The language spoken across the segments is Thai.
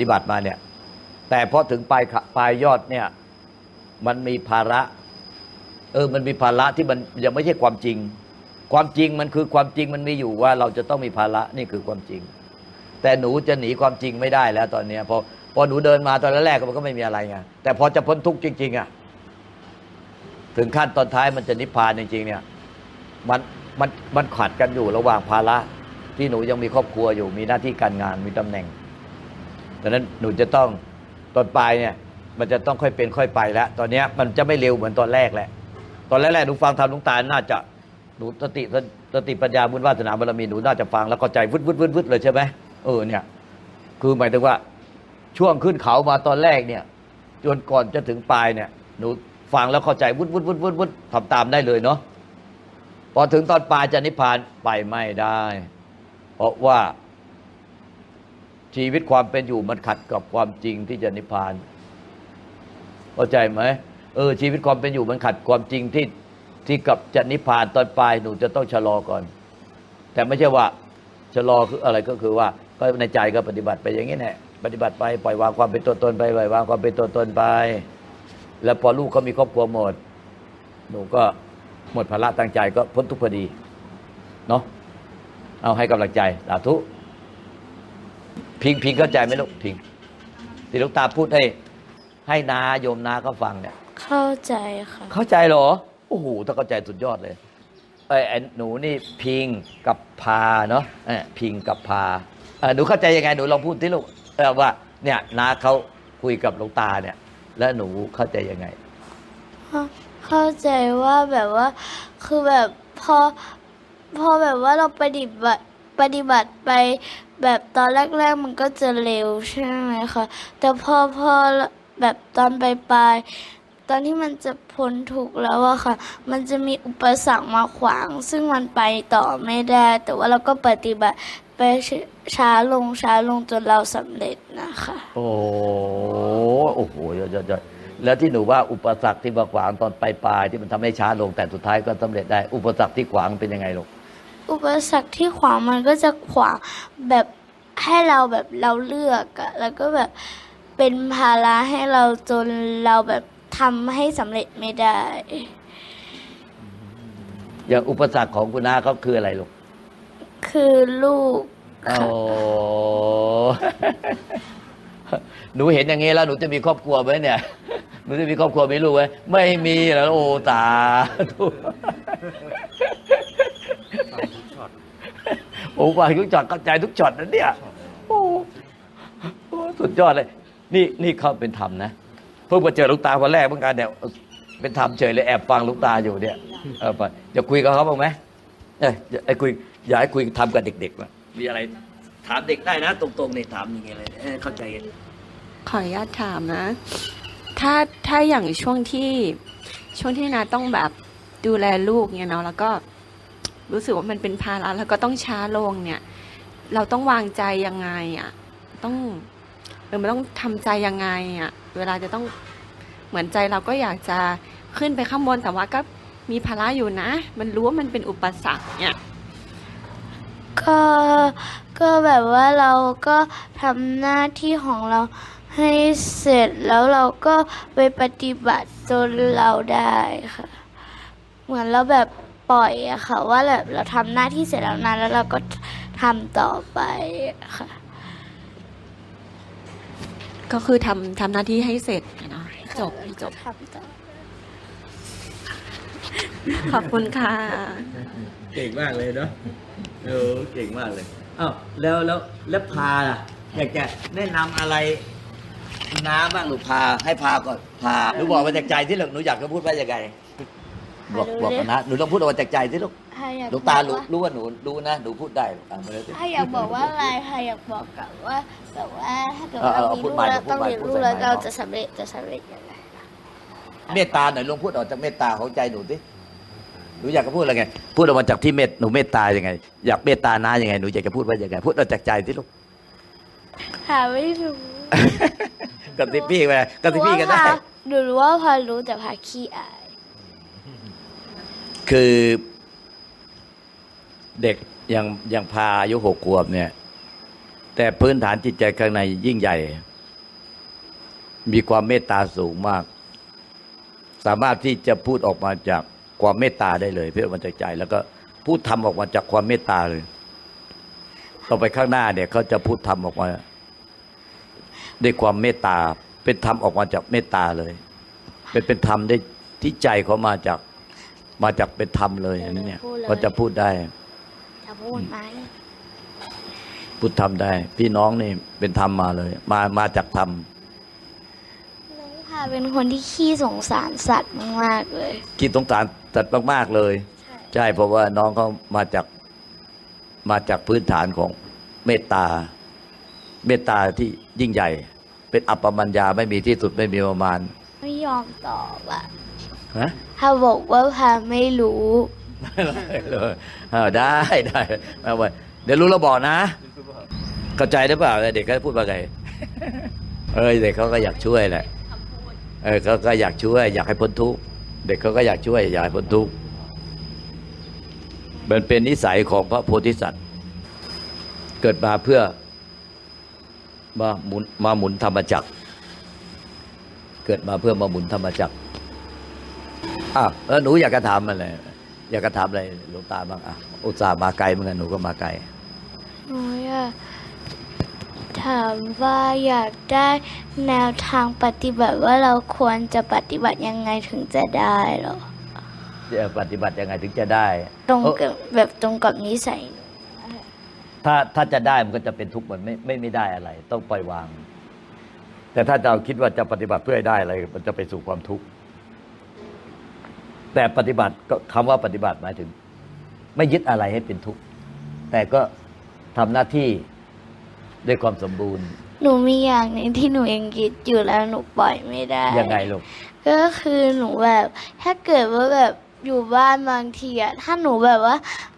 ฏิบัติมาเนี่ย แต่พอถึงปลายปลายยอดเนี่ย มันมีภาระ เออ มันมีภาระที่มันยังไม่ใช่ความจริง ความจริงมันคือความจริงมันมีอยู่ว่าเราจะต้องมีภาระนี่คือความจริง แต่หนูจะหนีความจริงไม่ได้แล้วตอนเนี้ยพอพอหนูเดินมาตอนแรกมันก็ไม่มีอะไรไงแต่พอจะพ้นทุกข์จริง ๆอะถึงขั้นตอนท้ายมันจะนิพพานจริงๆเนี่ยมันมันมันขัดกันอยู่ระหว่างภาระที่หนูยังมีครอบครัวอยู่ มีหน้าที่การงานมีตำแหน่ง ดังนั้นหนูจะต้องตอนปลายเนี่ย มันจะต้องค่อยเป็นค่อยไปแล้ว ตอนนี้มันจะไม่เร็วเหมือนตอนแรกแหละ ตอนแรกๆหนูฟังทำลุงตาน่าจะหนูสติสติปัญญาบุญวาสนาบารมีหนูน่าจะฟังแล้วเข้าใจวึดวึดวึดวึดเลยใช่ไหมเออเนี่ย คือหมายถึงว่าช่วงขึ้นเขามาตอนแรกเนี่ย จนก่อนจะถึงปลายเนี่ย หนูฟังแล้วเข้าใจวุดวุดวุดวุดวุดทำตามได้เลยเนาะพอถึงตอนปลายจะนิพพานไปไม่ได้ เพราะว่า ชีวิตความเป็นอยู่มันขัดกับความจริงที่จะนิพพานเข้าใจไหมเออชีวิตความเป็นอยู่มันขัดความจริงที่ที่กับจะนิพพานตอนปลายหนูจะต้องชะลอก่อน แต่ไม่ใช่ว่าชะลอคืออะไรก็คือว่าก็ในใจก็ปฏิบัติไปอย่างนี้แหละปฏิบัติไปปล่อยวางความเป็นตัวตนไปปล่อยวางความเป็นตัวตนไป แล้วพอลูกเขามีครอบครัวหมด หนูก็หมดภาระตั้งใจก็พ้นทุกข์พอดีเนาะเอาให้กำลังใจสาธุ พิงพิงเข้าใจไหมลูกพิงที่ลูกตาพูดให้ ให้นาโยมนาก็ฟังเนี่ย เข้าใจค่ะ เข้าใจเหรอโอ้โหถ้าเข้าใจสุดยอดเลยไอ้ยไอ้หนูนี่พิงกับพาเนาะเอ้ยพิงกับพาเอ่อหนูเข้าใจยังไงหนูลองพูดที่ลูกเออว่า เนี่ยนาเขาคุยกับหลวงตาเนี่ย แล้วหนูเข้าใจยังไง เข้าใจว่าแบบว่า คือแบบพอพอแบบว่าเราปฏิบัติ ปฏิบัติไปแบบตอนแรก ๆ มันก็จะเร็วใช่ไหมคะแต่พอพอแบบตอนปลายๆตอนที่มันจะพ้นทุกข์แล้วอะค่ะ มันจะมีอุปสรรคมาขวาง ซึ่งมันไปต่อไม่ได้ แต่ว่าเราก็ปฏิบัติไปช้าลงช้าลงจนเราสำเร็จนะคะ โอ้โหโอ้โหยอดยอดยอดแล้วที่หนูว่าอุปสรรคที่มาขวางตอนปลายๆที่มันทำให้ช้าลงแต่สุดท้ายก็สำเร็จได้ อุปสรรคที่ขวางเป็นยังไงลูก อุปสรรคที่ขวางมันก็จะขวางแบบให้เราแบบเราเลือกอะแล้วก็แบบเป็นภาระให้เราจนเราแบบทำให้สำเร็จไม่ได้ อย่างอุปสรรคของคุณนาเขาคืออะไรลูกคือลูกโอ้หนูเห็นอย่างงี้แล้วหนูจะมีครอบครัวไหมเนี่ย หนูจะมีครอบครัวมีลูกไหมไม่มีแล้วโอ้ตาธุ โอ้ว่าทุกช็อตเข้าใจทุกช็อตนะเนี่ยโอ้โอ้สุดยอดเลย นี่นี่เขาเป็นธรรมนะเพิ่งมาเจอลูกตาวันแรกเหมือนกันเนี่ยเป็นธรรมเฉยเลยแอบฟังลูกตาอยู่เนี่ยเออไปจะคุยกับเขาบ้างไหมเอ้ยไอ้คุยอยากให้คุยทำกับเด็กๆว่ะมีอะไรถามเด็กได้นะ ตรงๆเนี่ยถามยังไงเลยเอ้ยเข้าใจกันขออนุญาตถามนะ ถ้าถ้าอย่างช่วงที่ช่วงที่นาต้องแบบดูแลลูกเนี่ยเนาะแล้วก็ รู้สึกว่ามันเป็นภาระแล้วก็ต้องช้าลงเนี่ย เราต้องวางใจยังไงอะ่ะ ต้องเออมันต้องทำใจยังไงอะ่ะ เวลาจะต้องเหมือนใจเราก็อยากจะขึ้นไปข้างบนแต่ว่าก็มีภาระอยู่นะ มันรู้ว่ามันเป็นอุปสรรคเนี่ยก็ก็แบบว่าเราก็ทำหน้าที่ของเราให้เสร็จแล้วเราก็ไปปฏิบัติจนเราได้ค่ะ เหมือนเราแบบ ปล่อยอะค่ะ ว่าแบบเราทำหน้าที่เสร็จแล้วนะแล้วเราก็ทำต่อไปค่ะ ก็คือทำทำหน้าที่ให้เสร็จเนาะจบจบทำต่อขอบคุณค่ะ เก่งมากเลยเนาะเออเก่งมากเลยอ้าวแล้วแล้วแล้วพาล่ะ อยากจะแนะนำอะไรน้าบ้างหรือพาให้พาก่อนพาหนูบอกมาจากใจที่หลูกหนูอยากจะพูดว่ายังไง บอกบอกกันนะหนูต้องพูดออกมาจากใจที่ลูกถ้าอยากหลูกตารู้รู้ว่าหนูรู้นะหนูพูดได้อะมาเลยสิถ้าอยากบอกว่าอะไรถ้าอยากบอกกับว่าแบบว่าถ้าเกิดเออว่าเออมีพูลูดกใหม่แล้วพูดต้องใหม่เรียนพูดรู้ใหม่แล้วเราพูดใหม่จะสำเร็จจะสำเร็จยังไงเมตตาหน่อยลองพูดออกจากเมตตาของใจหนูสิหนูอยากจะพูดอะไรไง พูดออกมาจากที่เมตหนูเมตตายังไง อยากเมตตาน้ายังไงหนูอยากจะพูดว่ายังไง พูดออกจากใจที่ลูกหาไม่รู้กับติพี่ไปกับติพี่กันได้ หนูรู้ว่าพารู้แต่พาขี้อาย คือเด็กยังยังพาอายุหกขวบเนี่ย แต่พื้นฐานจิตใจข้างในยิ่งใหญ่ มีความเมตตาสูงมาก สามารถที่จะพูดออกมาจากความเมตตาได้เลยเพื่อมันจากใจแล้วก็พูดทำออกมาจากความเมตตาเลย ต่อไปข้างหน้าเนี่ยเขาจะพูดทำออกมาด้วยความเมตตา เป็นธรรมออกมาจากเมตตาเลย เป็นเป็นธรรมได้ที่ใจเขามาจาก มาจากเป็นธรรมเลยอันนี้เนี่ยเขาจะพูดได้ จะพูดไหมพูดธรรมได้ พี่น้องนี่เป็นธรรมมาเลย มามาจากธรรมน้องพาเป็นคนที่ขี้สงสารสัตว์มากๆเลยคิดสงสารสัตว์มากๆเลยใช่ใช่เพราะว่าน้องเขามาจากมาจากพื้นฐานของเมตตา เมตตาที่ยิ่งใหญ่ เป็นอัปปมัญญาไม่มีที่สุดไม่มีประมาณ ไม่ยอมตอบอะฮะ ถ้าบอกว่าพาไม่รู้เออได้ได้เอาไว้เดี๋ยวรู้แล้วบอกนะ เข้าใจหรือเปล่าเด็กเขาพูดว่าไง เออเด็กเขาก็อยากช่วยแหละเออเขาก็อยากช่วย อยากให้พ้นทุกข์เด็กเขาก็อยากช่วย อยากให้พ้นทุกข์มันเป็นนิสัยของพระโพธิสัตว์ เกิดมาเพื่อมาหมุนมาหมุนธรรมจักร เกิดมาเพื่อมาหมุนธรรมจักร อะแล้วหนูอยากจะถามอะไรอยากจะถามอะไรหลวงตาบ้างอะอุตส่าห์มาไกลเหมือนกันหนูก็มาไกลหนูอยากถามว่าอยากได้แนวทางปฏิบัติว่าเราควรจะปฏิบัติยังไงถึงจะได้เหรอจะปฏิบัติยังไงถึงจะได้ ตรงเอ้อกับแบบตรงกับนิสัยหนูถ้าถ้าจะได้มันก็จะเป็นทุกข์มันไม่ไม่ไม่ได้อะไร ต้องปล่อยวาง แต่ถ้าเราคิดว่าจะปฏิบัติเพื่อให้ได้อะไร มันจะไปสู่ความทุกข์ แต่ปฏิบัติก็คำว่าปฏิบัติหมายถึง ไม่ยึดอะไรให้เป็นทุกข์ แต่ก็ทำหน้าที่ด้วยความสมบูรณ์ หนูมีอย่างหนึงที่หนูยังคิดอยู่แล้วหนูปล่อยไม่ได้ยังไงลูกก็คือหนูแบบ ถ้าเกิดว่าแบบอยู่บ้านบางทีอะถ้าหนูแบบว่า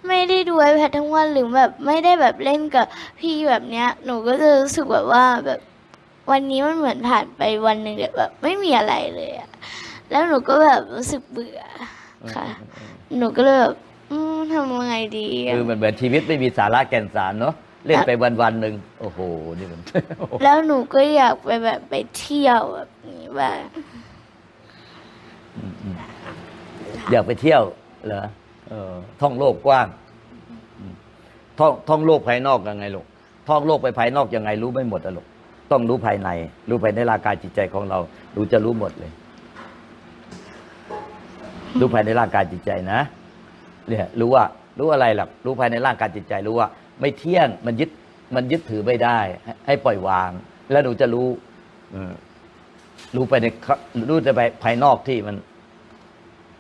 ไม่ได้ดูไอแพดทั้งวันหรือแบบไม่ได้แบบเล่นกับพี่แบบเนี้ย หนูก็จะรู้สึกแบบว่าแบบ วันนี้มันเหมือนผ่านไปวันหนึ่งแบบ ไม่มีอะไรเลยอะ แล้วหนูก็แบบรู้สึกเบื่อค่ะ หนูก็เลยแบบอืมทำยังไงดีอะคือมันเหมือนชีวิตไม่มีสาระแก่นสารเนาะเล่นไปวันวันๆหนึ่งโอ้โหนี่มัน แล้วหนูก็อยากไปแบบไปเที่ยวแบบนี้บ้างอยากไปเที่ยวเหรอเออท่องโลกกว้างอืมท่องท่องโลกภายนอกยังไงลูกท่องโลกไปภายนอกยังไงรู้ไม่หมดอะลูกต้องรู้ภายใน รู้ภายในร่างกายจิตใจของเรา รู้จะรู้หมดเลย รู้ภายในร่างกายจิตใจนะเนี่ยรู้ว่ารู้อะไรล่ะรู้ภายในร่างกายจิตใจรู้ว่า ไม่เที่ยงมันยึดมันยึดถือไม่ได้ ให้ปล่อยวาง แล้วหนูจะรู้รู้ไปในรู้จะไปภายนอกที่มัน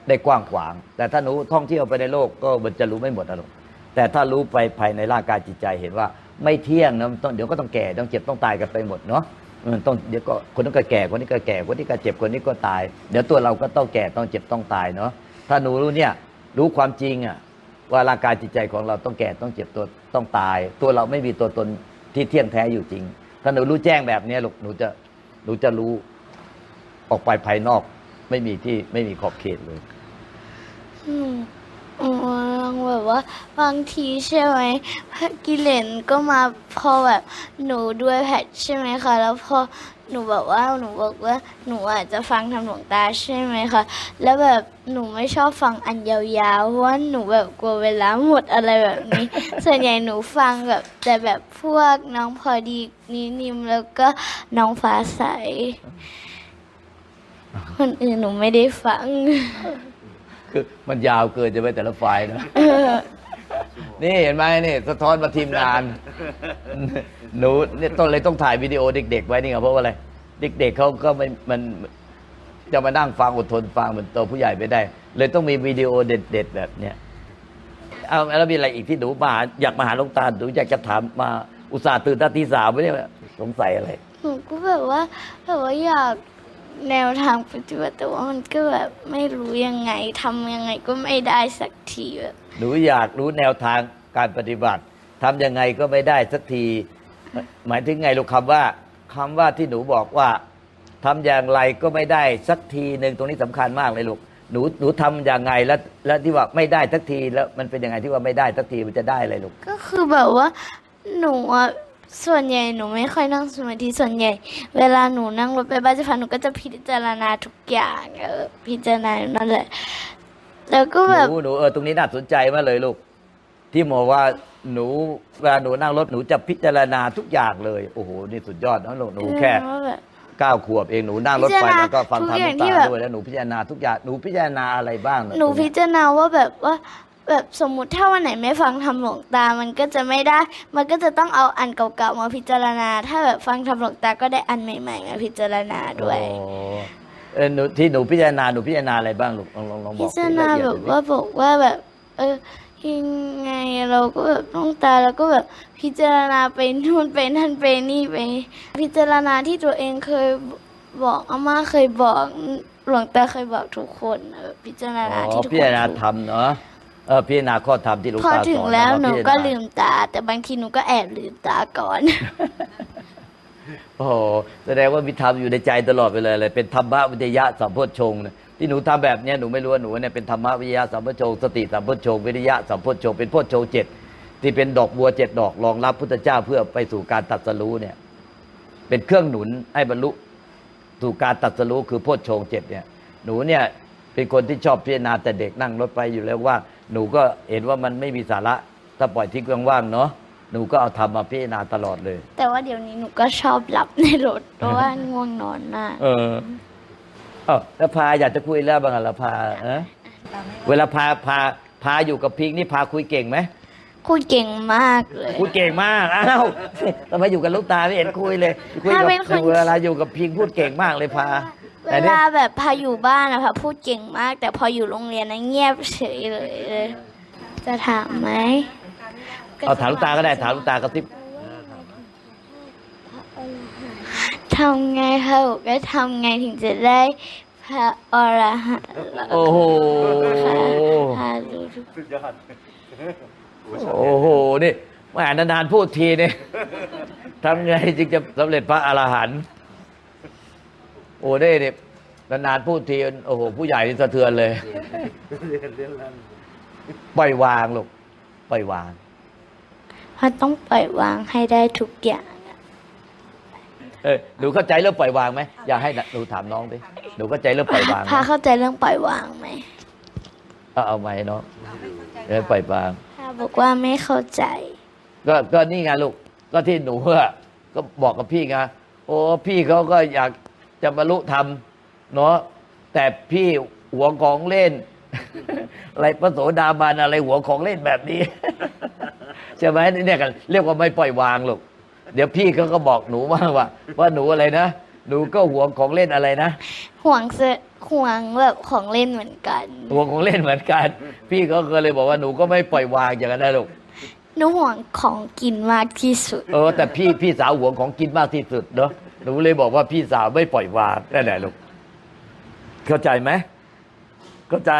ได้กว้างขวาง แต่ถ้าหนูท่องเที่ยวไปในโลกก็มันจะรู้ไม่หมดนะลูกแต่ถ้ารู้ไปภายในร่างกายจิตใจเห็นว่า ไม่เที่ยงนะเดี๋ยวก็ต้องแก่ต้องเจ็บต้องตายกันไปหมดเนาะ มันต้องเดี๋ยวก็คนนั้นก็แก่คนนี้ก็แก่คนนี้ก็เจ็บคนนี้ก็ตาย เดี๋ยวตัวเราก็ต้องแก่ต้องเจ็บต้องตายเนาะถ้าหนูรู้เนี่ยรู้ความจริงอะว่าร่างกายจิตใจของเราต้องแก่ต้องเจ็บตัวต้องตาย ตัวเราไม่มีตัวตนที่เที่ยงแท้อยู่จริง ถ้าหนูรู้แจ้งแบบเนี้ยลูกหนูจะหนูจะรู้ออกไปภายนอก ไม่มีที่ไม่มีขอบเขตเลย หนู แบบว่าบางทีใช่ไหมกิเลนก็มาพอแบบหนูด้วยแพทใช่ไหมคะ แล้วพอหนูบอกว่าหนูบอกว่าหนูอาจจะฟังทำหลวงตาใช่ไหมคะแล้วแบบหนูไม่ชอบฟังอันยาวๆเพราะว่าหนูแบบกลัวเวลาหมดอะไรแบบนี้ ส่วนใหญ่หนูฟังแบบแต่แบบพวกน้องพอดีนินิมแล้วก็น้องฟ้าใสคนอื่นหนูไม่ได้ฟัง คือมันยาวเกินจะไปแต่ละไฟล์นะ นี่เห็นไหมนี่สะท้อนมาทีมงาน หนูเนี่ยต้องเลยต้องถ่ายวิดีโอเด็ก ๆ ไว้นี่ไงเพราะว่าอะไร เด็ก ๆเขาก็ไม่มันจะมานั่งฟังอดทนฟังเหมือนตัวผู้ใหญ่ไม่ได้ เลยต้องมีวิดีโอเด็ด ๆ แบบเนี้ยเอาแล้วมีอะไรอีกที่หนูมาหาอยากมาหาหลวงตาหนูอยากจะถามมาอุตส่าห์ตื่นตั้งตีสามไม่ได้สงสัยอะไร หนูก็แบบว่าแบบว่าอยาก แนวทางปฏิบัติแต่ว่ามันก็แบบไม่รู้ยังไงทำยังไงก็ไม่ได้สักทีแบบ หนูอยากรู้แนวทางการปฏิบัติทำยังไงก็ไม่ได้สักที หมายถึงไงลูกคำว่าคำว่าที่หนูบอกว่าทำอย่างไรก็ไม่ได้สักทีหนึ่งตรงนี้สำคัญมากเลยลูกหนูหนูทำอย่างไงแล้วแล้วที่ว่าไม่ได้สักทีแล้วมันเป็นยังไงที่ว่าไม่ได้สักทีมันจะได้อะไรลูก ก็คือแบบว่าหนูอะ ส่วนใหญ่หนูไม่ค่อยนั่งสมาธิส่วนใหญ่ เวลาหนูนั่งรถไปบ้านเจะพาหนูก็จะพิจารณาทุกอย่างเออพิจารณาอยู่นั่นแหละแล้วก็หแบบนูหนูเออตรงนี้น่าสนใจมากเลยลูก ที่หมอว่าหนูเวลาหนูนั่งรถหนูจะพิจารณาทุกอย่างเลย โอ้โหนี่สุดยอดนะลูกหนูแค่ว่าแบบเก้าขวบเองหนูนั่งรถไปพิจารณาแล้วก็ฟังธรรมทุกอย่างหลวงที่ตาแบบ ด้วยแล้วหนูพิจารณาทุกอย่างหนูพิจารณาอะไรบ้างะหนูตรงพิจารณาว่าแบบว่า แบบสมมุติถ้าวันไหนไม่ฟังทำหลวงตา มันก็จะไม่ได้ มันก็จะต้องเอาอันเก่าๆมาพิจารณา ถ้าแบบฟังทำหลวงตาก็ได้อันใหม่ๆมาพิจารณาด้วย โอ้เออหนูที่หนูพิจารณาหนูพิจารณาอะไรบ้างลูกลองลองลองบพิอกจารณาละเอียแบดบหน่อยว่าบอกว่าแบบ เออยังไงเราก็แบบต้องตาแล้วก็แบบพิจารณาไปนู่นไปนั่นไปนี่ไป พิจารณาที่ตัวเองเคยบอกอาม่าเคยบอกหลวงตาเคยบอกทุกคนเออพิจารอ๋ณาอที่ทุกพิคจารนณาพูดธรรมเนาะ เออพิจารณาข้อธรรมที่หลวงพอตาสอนถึงแล้วาหนูพิจารณาก็ลืมตา แต่บางทีหนูก็แอบลืมตาก่อน โอ้โหแสดงว่ามีธรรมอยู่ในใจตลอดไปเลยเลย เป็นธรรมะวิทยะสัมโพชฌงค์นะที่หนูทำแบบเนี้ยหนูไม่รู้ว่าหนูเนี่ยเป็นธรรมะวิทยะสัมโพชฌงค์สติสัมโพชฌงค์วิทยะสัมโพชฌงค์เป็นโพชฌงค์เจ็ดที่เป็นดอกบัวเจ็ดดอกรองรับพุทธเจ้าเพื่อไปสู่การตรัดสรู้เนี่ย เป็นเครื่องหนุนให้บรรลุสู่การตรัดสรู้คือโพชฌงค์เจ็ดเนี่ย หนูเนี่ยเป็นคนที่ชอบพิจารณาแต่เด็กนั่งรถไปอยู่แล้วว่า หนูก็เห็นว่ามันไม่มีสาระ ถ้าปล่อยทิ้งว่างๆเนาะหนูก็เอาทำมาพิจารณาตลอดเลย แต่ว่าเดี๋ยวนี้หนูก็ชอบหลับในรถเพราะว่าง่วงนอนมากเออเออแล้วพาอยากจะคุยแล้วบ้างอะละพาเอะเวลาพาพาพาอยู่กับพิงค์นี่พาคุยเก่งไหมคุยเก่งมากเลยคุยเก่งมากอ้าวทำไมอยู่กับลูกตาไม่เห็นคุยเลยคุยกับถ้าเป็นคนเวลาอยู่กับพิงค์พูดเก่งมากเลยพา เวแต่เนี่ยลาแบบพาอยู่บ้านอะพาพูดเก่งมาก แต่พออยู่โรงเรียนนะเงียบเฉยเลยเลย จะถามไหมเอาถามลูกตาก็ได้ถามลูกตากระซิบทำไงคะบอกว่าทำไงถึงจะได้พระอรหันต์เหรอโอ้โหพารู้ทุกโอ้โหนี่แม่นานๆพูดทีเนี่ยทำไงจึงจะสำเร็จพระอรหันต์โอ้ได้เนี่ยนานๆพูดทีโอ้โหผู้ใหญ่นี่สะเทือนเลยปล่อยวางลูกปล่อยวางพาต้องปล่อยวางให้ได้ทุกอย่างเออหนูเข้าใจเรื่องปล่อยวางไหมอยากให้หนูถามน้องดิหนูเข้าใจเรื่องปล่อยวางไหมพาเข้าใจเรื่องปล่อยวางไหมเอาเอาไหมน้องเรื่องปล่อยวางพาบอกว่าไม่เข้าใจ ก็ก็นี่ไงลูกก็ที่หนูอะก็บอกกับพี่ไงโอ้พี่เขาก็อยาก จะบรรลุธรรมเนาะแต่พี่หัวของเล่น อะไรพระโสดาบันอะไรหัวของเล่นแบบนี้ใช่ไหมเนี่ยกันเรียกว่าไม่ปล่อยวางลูกเดี๋ยวพี่เขาก็บอกหนูว่าว่าว่าหนูอะไรนะหนูก็หัวของเล่นอะไรนะห่วงเสห่วงแบบของเล่นเหมือนกันหัวของเล่นเหมือนกัน พี่เขาก็เลยบอกว่าหนูก็ไม่ปล่อยวางอย่างนั้นนะลูกหนูห่วงของกินมากที่สุดเออแต่พี่พี่สาวหวงของกินมากที่สุดเนาะ หนูเลยบอกว่าพี่สาวไม่ปล่อยวางนั่นแหละลูกเข้าใจไหมเข้าใจ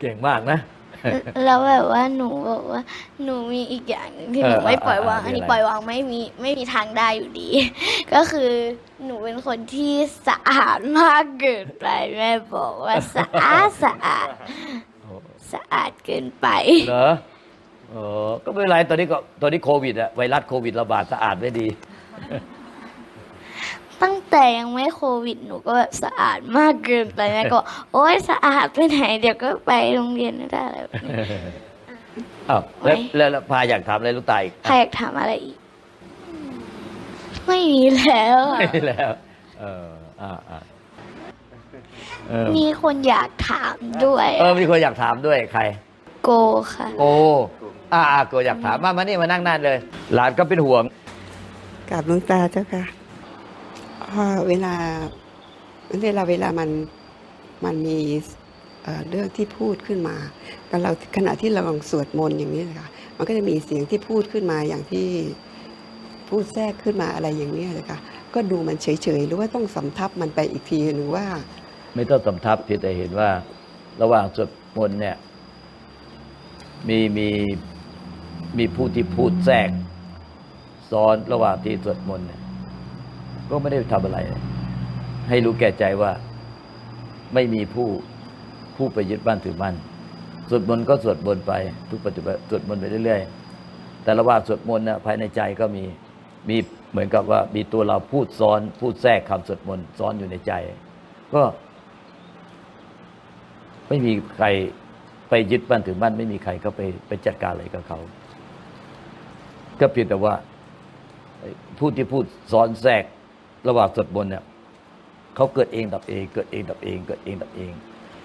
เก่งมากนะ แล้วแบบว่าหนูบอกว่า หนูมีอีกอย่างหนึ่งที่เอหอนูไม่ปล่อยวาง อ่าอ่าอันนี้มีอะไร ปล่อยวางไม่มีไม่มีทางได้อยู่ดี ก็คือหนูเป็นคนที่สะอาดมากเกินไปแม่บอกว่าสะอาดสะอาดสะอาดเกินไป เหรอเออก็ไม่เป็นไรตอนนี้ก็ตอนนี้โควิดอะไวรัสโควิดระบาดสะอาดไม่ดี ตั้งแต่ยังไม่โควิดหนูก็แบบสะอาดมากเกินไปแม่ก็บอกโอ๊ยสะอาดไปไหนเดี๋ยวก็ไปโรงเรียนไม่ได้แล้วอ้าวแล้วแล้วแล้วพาอยากถามอะไรลูกตาอีกใครอยากถามอะไรอีก ไม่มีแล้วอะไม่แล้ว เอออ่าอ่าเออมีคนอยากถามด้วยเออมีคนอยากถามด้วยใคร โกค่ะโอ้อ่าอ่าโกอยากถามมามานี่มานั่งนั่นเลย หลานก็เป็นห่วงกราบหลวงตาเจ้าค่ะ พอเวลาเวลาเวลามันมันมีเรื่องที่พูดขึ้นมาก็เราขณะที่เราลังสวดมนต์อย่างนี้นะคะมันก็จะมีเสียงที่พูดขึ้นมาอย่างที่พูดแทรกขึ้นมาอะไรอย่างนี้เลยค่ะก็ดูมันเฉยๆหรือว่าต้องสำทับมันไปอีกทีหรือว่า ไม่ต้องสำทับเพียงแต่เห็นว่า ระหว่างสวดมนต์เนี่ย มีมีมีผู้ที่พูดแทรกซ้อนระหว่างที่สวดมนต์เนี่ย ก็ไม่ได้ทำอะไร ให้รู้แก่ใจว่าไม่มีผู้ผู้ไปยึดบ้านถือบ้านสวดมนต์ก็สวดมนต์ไป ทุกปัจจุบันสวดมนต์ไปเรื่อยๆ แต่ระหว่างสวดมนต์นะภายในใจก็มีมีเหมือนกับว่ามีตัวเราพูดซ้อนพูดแทรกคำสวดมนต์ซ้อนอยู่ในใจ ก็ ไม่มีใครไปยึดมั่นถือมั่นไม่มีใครก็ไปไปจัดการอะไรกับเขา ก็เพียงแต่ว่าไอ้ผู้ที่พูดซ้อนแทรก ระหว่างสวดมนต์เนี่ยเขาเกิดเองดับเอง เกิดเองดับเอง เกิดเองดับเอง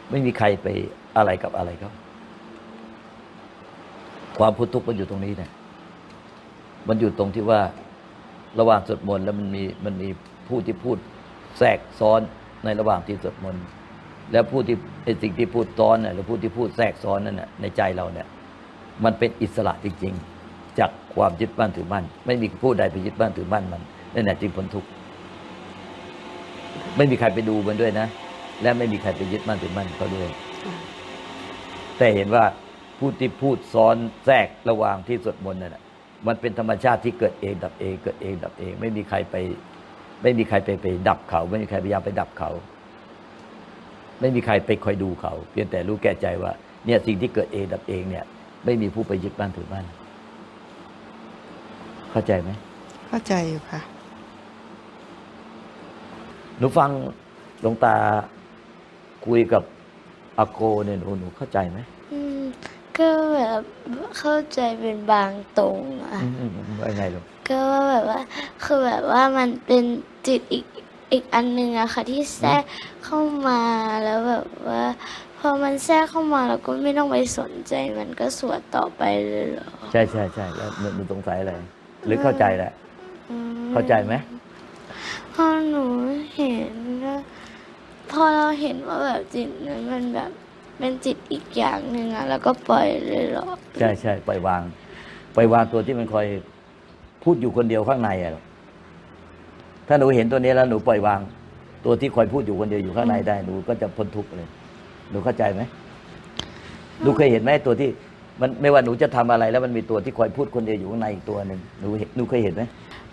ไม่มีใครไปอะไรกับอะไรครับ ความพ้นทุกข์มันอยู่ตรงนี้เนี่ยมันอยู่ตรงที่ว่าระหว่างสวดมนต์แล้วมันมีมันมีผู้ที่พูดแทรกซ้อนในระหว่างที่สวดมนต์แล้วผู้ที่ไอสิ่งที่พูดซ้อนเนี่ยหรือผู้ที่พูดแทรกซ้อนนั่นน่ะในใจเราเนี่ยมันเป็นอิสระจริง ๆ จากความยึดมั่นถือมั่นไม่มีผู้ใดไปยึดมั่นถือมั่นมันนั่นแหละจึงพ้นทุกข์ ไม่มีใครไปดูมันด้วยนะ และไม่มีใครไปยึดมั่นถือมั่นเขาด้วย แต่เห็นว่าผู้ที่พูดซ้อนแทรกระหว่างที่สวดมนต์นั่นแหละมันเป็นธรรมชาติที่เกิดเองดับเอง เกิดเองดับเอง ไม่มีใครไป ไม่มีใครไปไปดับเขา ไม่มีใครพยายามไปดับเขา ไม่มีใครไปคอยดูเขา เพียงแต่รู้แก่ใจว่า เนี่ยสิ่งที่เกิดเองดับเองเนี่ย ไม่มีผู้ไปยึดมั่นถือมั่นเข้าใจไหมเข้าใจอยู่ค่ะ หนูฟังหลวงตาคุยกับอาโกเนี่ยหนูหนูเข้าใจไหมอืมก็แบบเข้าใจเป็นบางตรงอะอืมอืมอืมว่าไงลูกก็ว่าแบบว่า คือแบบว่ามันเป็นจิตอีกอีกอันหนึ่งอะค่ะ ที่แทรกเข้ามาแล้วแบบว่า พอมันแทรกเข้ามาเราก็ไม่ต้องไปสนใจมันก็สวดต่อไปเลยเหรอใช่ใช่ใช่แล้วหนูหนูสงสัยอะไรหรือเข้าใจแหละ อืม เข้าใจไหม พอหนูเห็นว่าพอเราเห็นว่าแบบจิตนั้นมันแบบเป็นจิตอีกอย่างหนึ่งอะแล้วก็ปล่อยเลยเหรอใช่ใช่ปล่อยวาง ปล่อยวางตัวที่มันคอยพูดอยู่คนเดียวข้างในอะถ้าหนูเห็นตัวนี้แล้วหนูปล่อยวาง ตัวที่คอยพูดอยู่คนเดียวอยู่ข้างในได้หนูก็จะพ้นทุกข์เลย หนูเข้าใจไหมหนูเคยเห็นไหมตัวที่ มันไม่ว่าหนูจะทำอะไร แล้วมันมีตัวที่คอยพูดคนเดียวอยู่ข้างในอีกตัวหนึ่งหนูเห็นหนูเคยเห็นไหม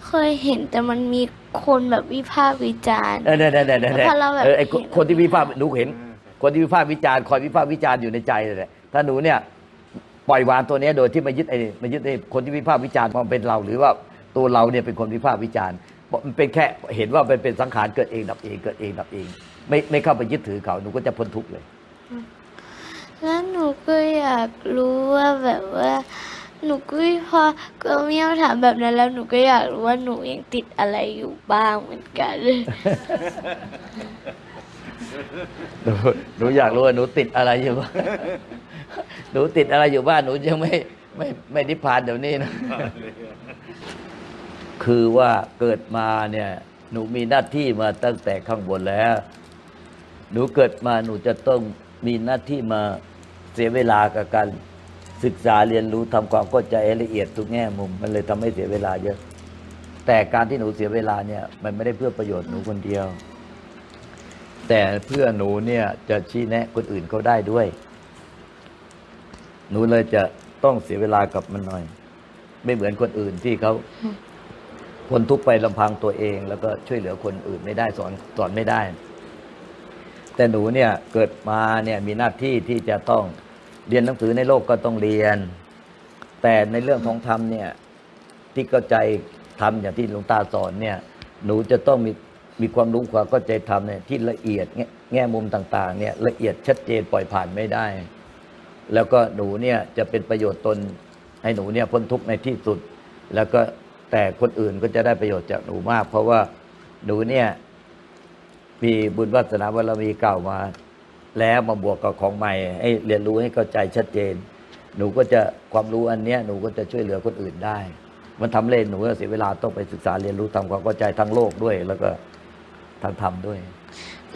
เคยเห็นแต่มันมีคนแบบวิพากษ์วิจารณ์ เออเนี่ยเนี่ยเนี่ยเนี่ยแล้วพอเราแบบ เออไอ้คนเห็นคนที่วิพากษ์หนูเห็น คนที่วิพากษ์วิจารณ์คอยวิพากษ์วิจารณ์อยู่ในใจเลยแหละถ้าหนูเนี่ยปล่อยวางตัวเนี้ยโดยที่มายึดไอ้มายึดไอ้คนที่วิพากษ์วิจารณ์มาเป็นเราหรือว่าตัวเราเนี่ยเป็นคนวิพากษ์วิจารณ์มันเป็นแค่เห็นว่าเป็นเป็นสังขารเกิดเองดับเองเกิดเองดับเอง ไม่ไม่เข้าไปยึดถือเขาหนูก็จะพ้นทุกข์เลย แล้วหนูก็อยากรู้ว่าแบบว่า หนูก็พอก็เมียวถามแบบนั้นแล้วหนูก็อยากรู้ว่าหนูยังติดอะไรอยู่บ้างเหมือนกัน หนูหนูอยากรู้ว่าหนูติดอะไรอยู่บ้าง หนูติดอะไรอยู่บ้านหนูยังไม่ไม่ไม่นิพพานเดี๋ยวนี้นะ คือว่าเกิดมาเนี่ย หนูมีหน้าที่มาตั้งแต่ข้างบนแล้ว หนูเกิดมาหนูจะต้องมีหน้าที่มาเสียเวลากับการ ศึกษาเรียนรู้ทำความเข้าใจละเอียดทุกแง่มุม มันเลยทำให้เสียเวลาเยอะ แต่การที่หนูเสียเวลาเนี่ย มันไม่ได้เพื่อประโยชน์หนูคนเดียว แต่เพื่อหนูเนี่ยจะชี้แนะคนอื่นเขาได้ด้วย หนูเลยจะต้องเสียเวลากับมันหน่อย ไม่เหมือนคนอื่นที่เขาพนทุกไปลำพังตัวเอง แล้วก็ช่วยเหลือคนอื่นไม่ได้สอนสอนไม่ได้ แต่หนูเนี่ยเกิดมาเนี่ยมีหน้าที่ที่จะต้อง เรียนหนังสือในโลกก็ต้องเรียน แต่ในเรื่องของธรรมเนี่ยที่เข้าใจธรรมอย่างที่หลวงตาสอนเนี่ยหนูจะต้องมีมีความรู้ความเข้าใจธรรมเนี่ยที่ละเอียดแง่แงมุมต่าง ๆ เนี่ยละเอียดชัดเจนปล่อยผ่านไม่ได้ แล้วก็หนูเนี่ยจะเป็นประโยชน์ตนให้หนูเนี่ยพ้นทุกข์ในที่สุด แล้วก็แต่คนอื่นก็จะได้ประโยชน์จากหนูมาก เพราะว่าหนูเนี่ยมีบุญวาสนาบารมีเก่ามา แล้วมาบวกกับของใหม่ให้เรียนรู้ให้เข้าใจชัดเจน หนูก็จะความรู้อันเนี้ยหนูก็จะช่วยเหลือคนอื่นได้ มันทำเล่นหนูก็เสียเวลาต้องไปศึกษาเรียนรู้ทำความเข้าใจทั้งโลกด้วย แล้วก็ทางธรรมด้วย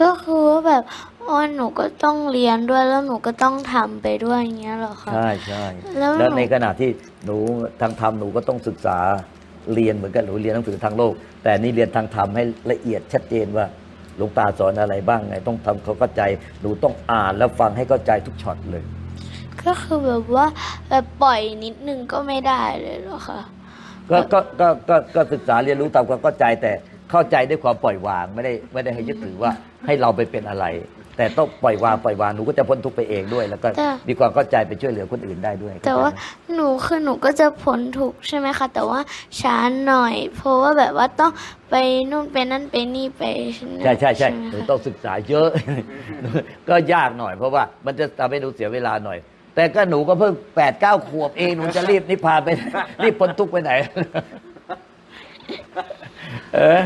ก็คือว่าแบบอ๋อหนูก็ต้องเรียนด้วยแล้วหนูก็ต้องทำไปด้วยอย่างเงี้ยเหรอคะใช่ใช่แล้วหนูแล้วในขณะที่หนูทางธรรมหนูก็ต้องศึกษาเรียนเหมือนกันหนูเรียนหนังสือทางโลก แต่นี่เรียนทางธรรมให้ละเอียดชัดเจนว่า หลวงตาสอนอะไรบ้างไง ต้องทำเขาเข้าใจหนูต้องอ่านแล้วฟังให้เข้าใจทุกช็อตเลย ก็คือแบบว่าแบบปล่อยนิดนึงก็ไม่ได้เลยเหรอคะก็ก็ก็ก็ก็ศึกษาเรียนรู้ตามความเข้าใจแต่เข้าใจด้วยความปล่อยวางไม่ได้ไม่ได้ให้ยึดถือว่าให้เราไปเป็นอะไร แต่ต้องปล่อยวางปล่อยวางหนูก็จะพ้นทุกข์ไปเองด้วย แล้วก็แต่ มีความเข้าใจไปช่วยเหลือคนอื่นได้ด้วยแต่ว่าเข้ใจไหมหนูคือหนูก็จะพ้นทุกข์ใช่ไหมคะ แต่ว่าช้าหน่อย เพราะว่าแบบว่าต้องไปนู่นไปนั่นไปนี่ไปใช่ใช่ใช่ไหมหนูคะ ต้องศึกษาเยอะ ก็ยากหน่อยเพราะว่ามันจะทำให้หนูเสียเวลาหน่อย แต่ก็หนูก็เพิ่งแปดเก้าขวบเองหนูจะรีบนิพพานไป รีบพ้นทุกข์ไปไหน เออ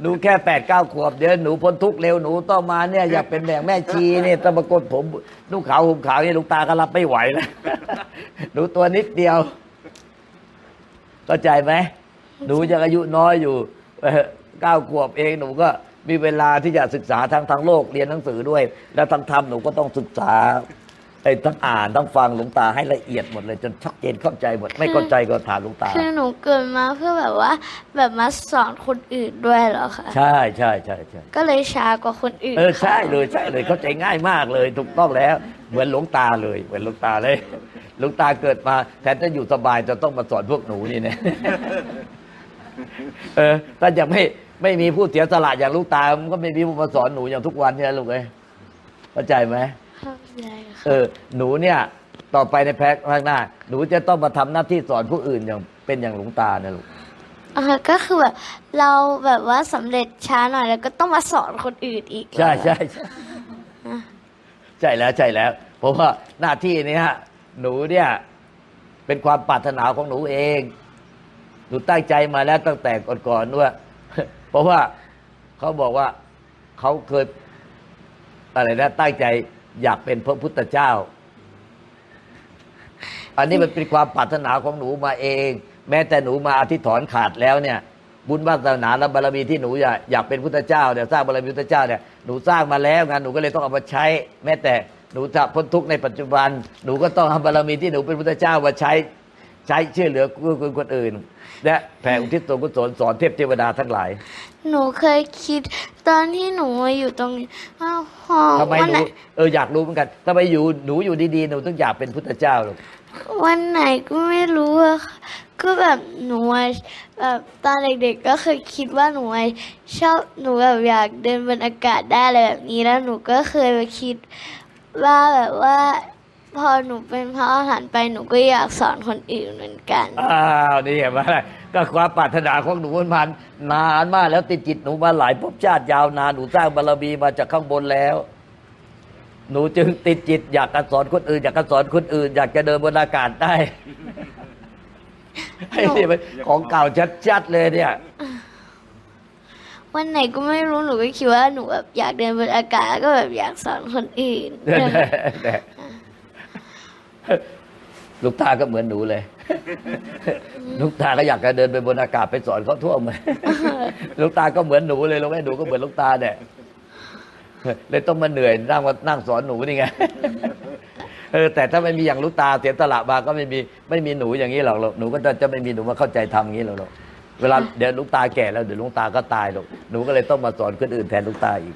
หนูแค่แปดเก้าขวบเดี๋ยวหนูพ้นทุกข์เร็วหนูต้องมาเนี่ยอยากเป็นแม่แม่ชีเนี่ยต้องมากดผมนุ่งขาวห่มขาวเนี่ยหลูกตาก็รับไม่ไหวแล้ว หนูตัวนิดเดียวเข้าใจไหมหนูยังอายุน้อยอยู่เอ่อเก้าขวบเองหนูก็มีเวลาที่จะศึกษาทั้งทางโลกเรียนหนังสือด้วย แล้วทางธรรมหนูก็ต้องศึกษา ไอ้ทั้งอ่านทั้งฟังหลวงตาให้ละเอียดหมดเลยจนชัดเจนเข้าใจหมดไม่เข้าใจก็ถามหลวงตา คือหนูเกิดมาเพื่อแบบว่า แบบมาสอนคนอื่นด้วยเหรอคะใช่ใช่ใช่ใช่ก็เลยช้ากว่าคนอื่นเออใช่ค่ะเลยใช่เลยเข้าใจง่ายมากเลยถูกต้องแล้ว เหมือนหลวงตาเลย เหมือนหลวงตาเลยหลวงตาเกิดมาแทนจะอยู่สบายจะต้องมาสอนพวกหนูนี่เนี่ยเออถ้าจะไม่ไม่มีผู้เสียสละอย่างหลูกตามันก็ไม่มีผู้มาสอนหนูอย่างทุกวันเนี่ยลูกเอ้ยเข้าใจไหม เข้าใจค่ะเออหนูเนี่ยต่อไปในแพ็คข้างหน้า หนูจะต้องมาทำหน้าที่สอนผู้อื่นอย่างเป็นอย่างหลวงตาเนี่ยลูก อ่าก็คือแบบเราแบบว่าสำเร็จช้าหน่อยแล้วก็ต้องมาสอนคนอื่นอีกใช่ใช่ใช่ใช่แล้วใช่แล้วเพราะว่าหน้าที่เนี้ยหนูเนี่ย เป็นความปรารถนาของหนูเอง หนูตั้งใจมาแล้วตั้งแต่ก่อนๆด้วย เพราะว่าเขาบอกว่าเขาเคยอะไรนะตั้งใจ อยากเป็นพระพุทธเจ้า อันนี้มันเป็นความปรารถนาของหนูมาเอง แม้แต่หนูมาอธิษฐานขาดแล้วเนี่ย บุญวาสนาและบารมีที่หนูอยากอยากเป็นพุทธเจ้าเนี่ยสร้างบารมีพุทธเจ้าเนี่ยหนูสร้างมาแล้วงานหนูก็เลยต้องเอามาใช้ แม้แต่หนูจะพ้นทุกข์ในปัจจุบัน หนูก็ต้องทำบารมีที่หนูเป็นพุทธเจ้ามาใช้ ใช้ช่วยเหลือผู้คนคนอื่น และแผ่อุทิศส่วนกุศลสอนเทพเทวดาทั้งหลาย หนูเคยคิดตอนที่หนูมาอยู่ตรงนี้อ้าวพอทำไมวันหไหนนูเอออยากรู้เหมือนกันทำไมอยู่หนูอยู่ดีๆหนูต้องอยากเป็นพุทธเจ้าหรอกวันไหนก็ไม่รู้อะค่ะก็แบบหนูอะแบบตอนเด็กๆก็เคยคิดว่าหนูอะชอบหนูแบบอยากเดินบนอากาศได้อะไรแบบนี้แล้วหนูก็เคยไปคิดว่าแบบว่า พอหนูเป็นพระอรหันต์ไปหนูก็อยากสอนคนอื่นเหมือนกัน อ้าวนี่เห็นไหมก็ความปรารถนาของหนูมันมานานมากแล้วติดจิตหนูมาหลายภพชาติยาวนานหนูสร้างบารมีมาจากข้างบนแล้ว หนูจึงติดจิต อยากจะสอนคนอื่น อยากจะสอนคนอื่น อยากจะเดินบนอากาศได้ให้นี่เป็นของเก่าชัดๆเลยเนี่ย วันไหนก็ไม่รู้หนูก็คิดว่าหนูแบบอยากเดินบนอากาศแล้วก็แบบอยากสอนคนอื่น ลูกตาก็เหมือนหนูเลย ลูกตาก็อยากจะเดินไปบนอากาศไปสอนเขาทั่วเมืองลูกตาก็เหมือนหนูเลยลูกแม่หนูก็เหมือนลูกตาเนี่ยเลยต้องมาเหนื่อยนั่งมานั่งสอนหนูนี่ไงเออแต่ถ้าไม่มีอย่างลูกตาเสียสละมาก็ไม่มีไม่มีหนูอย่างนี้หรอกลูกหนูก็จะจะไม่มีหนูมาเข้าใจทำอย่างนี้หรอกลูกเวลาเดี๋ยวลูกตาแก่แล้วเดี๋ยวลูกตาก็ตายหรอกหนูก็เลยต้องมาสอนคนอื่นแทนลูกตาอีก